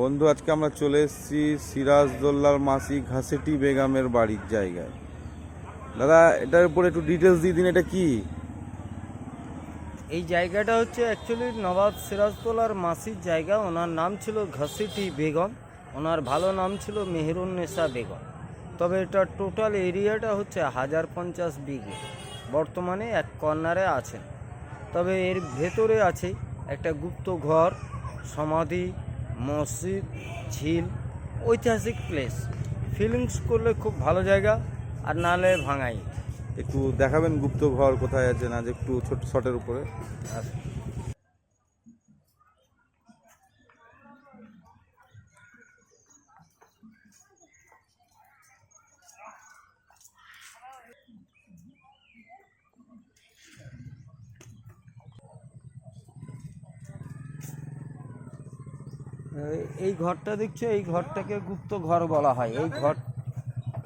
বন্ধু, আজকে আমরা চলে এসেছি সিরাজদোল্লার মাসি ঘাসেটি বেগমের বাড়ির জায়গায়। দাদা, এটার উপরে একটু ডিটেলস দিয়ে দিন, এটা কি? এই জায়গাটা হচ্ছে অ্যাকচুয়ালি নবাব সিরাজতোলার মাসির জায়গা। ওনার নাম ছিল ঘসিটি বেগম। ওনার ভালো নাম ছিল মেহেরুন্নেসা বেগম। তবে এটা টোটাল এরিয়াটা হচ্ছে হাজার পঞ্চাশ বিঘে। বর্তমানে এক কর্নারে আছেন তবে এর ভেতরে আছে একটা গুপ্ত ঘর, সমাধি মসজিদ ঝিল ঐতিহাসিক প্লেস ফিলিংস করলে খুব ভালো জায়গা আর নাহলে ভাঙাই। একটু দেখাবেন গুপ্ত ঘর কোথায় আছে না যে একটু ছোট শটের উপরে। এই- এই ঘরটা দেখছ? এই ঘরটাকে গুপ্ত ঘর বলা হয়। এই ঘর,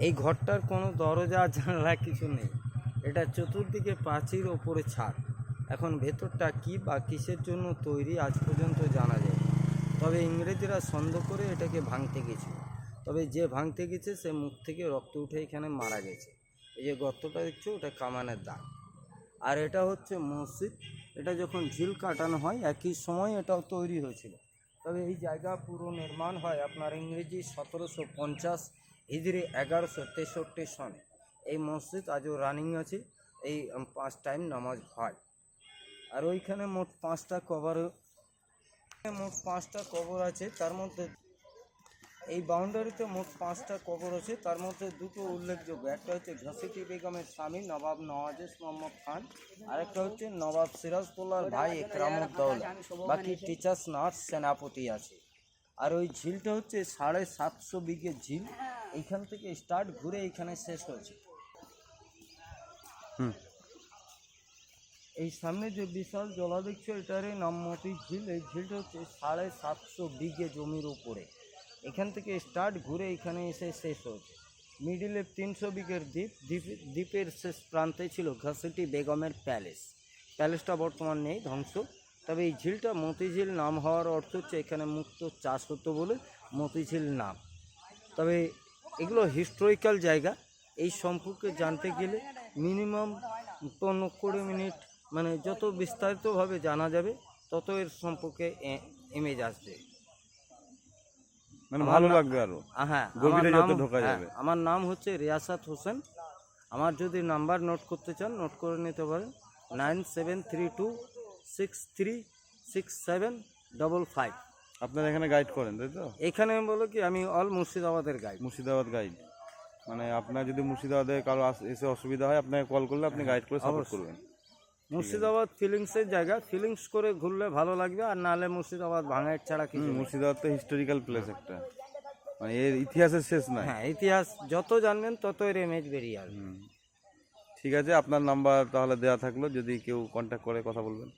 এই ঘরটার কোনো দরজা জানলা কিছু নেই। এটা চতুর্দিকে প্রাচীর, ওপরে ছাদ। এখন ভেতরটা কি বা কিসের জন্য তৈরি আজ পর্যন্ত জানা যায় তবে ইংরেজরা সন্দেহ করে এটাকে ভাঙতে গেছিল। তবে যে ভাঙতে গেছে, সে মুখ থেকে রক্ত উঠে এখানে মারা গেছে। এই যে গর্তটা দেখছ, ওটা কামানের দাগ। আর এটা হচ্ছে মসজিদ। এটা যখন ঝিল কাটানো হয়, একই সময় এটাও তৈরি হয়েছিল। তবে এই জায়গা পুরো নির্মাণ হয় আপনার ইংরেজি সতেরোশো পঞ্চাশ হিজড়ি এগারোশো তেষট্টি সনে। এই মসজিদ আজও রানিং আছে, এই পাঁচ টাইম নামাজ হয়। আর ওইখানে মোট পাঁচটা কভার মোট পাঁচটা কবর আছে, তার মধ্যে এই বাউন্ডারিতে মোট পাঁচটা কবর আছে। তার মধ্যে দুটো উল্লেখযোগ্য। একটা হচ্ছে ঘসিটি বেগমের স্বামী নবাব নওয়াজেশ মোহাম্মদ খান আরেকটা হচ্ছে নবাব সিরাজদৌল্লার ভাই একরামুদ্দৌলা বাকি টিচার্স নার্স সেনাপতি আছে। আর ওই ঝিলটা হচ্ছে সাড়ে সাতশো বিঘে ঝিল। এইখান থেকে স্টার্ট ঘুরে এখানে শেষ হয়েছে। হুম। এই সামনে যে বিশাল জলা দেখছ এটারই নাম মতি ঝিল। এই ঝিলটা হচ্ছে সাড়ে সাতশো বিঘে জমির উপরে। এখান থেকে স্টার্ট ঘুরে এখানে এসে শেষ হয়েছে। মিডিলের তিনশো বিঘের দ্বীপ, দ্বীপ- দ্বীপের শেষ প্রান্তে ছিল ঘাসিটি বেগমের প্যালেস প্যালেসটা বর্তমান নেই, ধ্বংস। তবে এই ঝিলটা মতিঝিল নাম হওয়ার অর্থ হচ্ছে এখানে মুক্ত চাষ হতো বলে মতিঝিল নাম। তবে এগুলো হিস্টোরিক্যাল জায়গা। এই সম্পর্কে জানতে গেলে মিনিমাম পনেরো কুড়ি মিনিট মানে যত বিস্তারিতভাবে জানা যাবে, তত এর সম্পর্কে ইমেজ আসবে। মানে ভালো লাগবে আরও। হ্যাঁ গভীরে যত ঢোকা হ্যাঁ, যাবে। আমার নাম হচ্ছে রিয়াসাত হোসেন। আমার যদি নাম্বার নোট করতে চান নোট করে নিতে পারেন। Nine seven three two six three six seven double five. আপনারা এখানে গাইড করেন তাই তো? এখানে আমি বলো কি আমি অল মুর্শিদাবাদের গাইড মুর্শিদাবাদ গাইড মানে আপনার যদি মুর্শিদাবাদে কারও এসে অসুবিধা হয় আপনাকে কল করলে আপনি গাইড করে সাপোর্ট। করবেন। মুর্শিদাবাদ ফিলিংসের জায়গা। ফিলিংস করে ঘুরলে ভালো লাগবে আর নাহলে মুর্শিদাবাদ ভাঙাইট ছাড়া কিছু। মুর্শিদাবাদ তো হিস্টোরিক্যাল প্লেস একটা। মানে এর ইতিহাসের শেষ নাই। হ্যাঁ ইতিহাস যত জানবেন তত এর ইমেজ বেরিয়ে আসবে। ঠিক আছে আপনার নাম্বার তাহলে দেওয়া থাকল। যদি কেউ কন্ট্যাক্ট করে কথা বলবেন।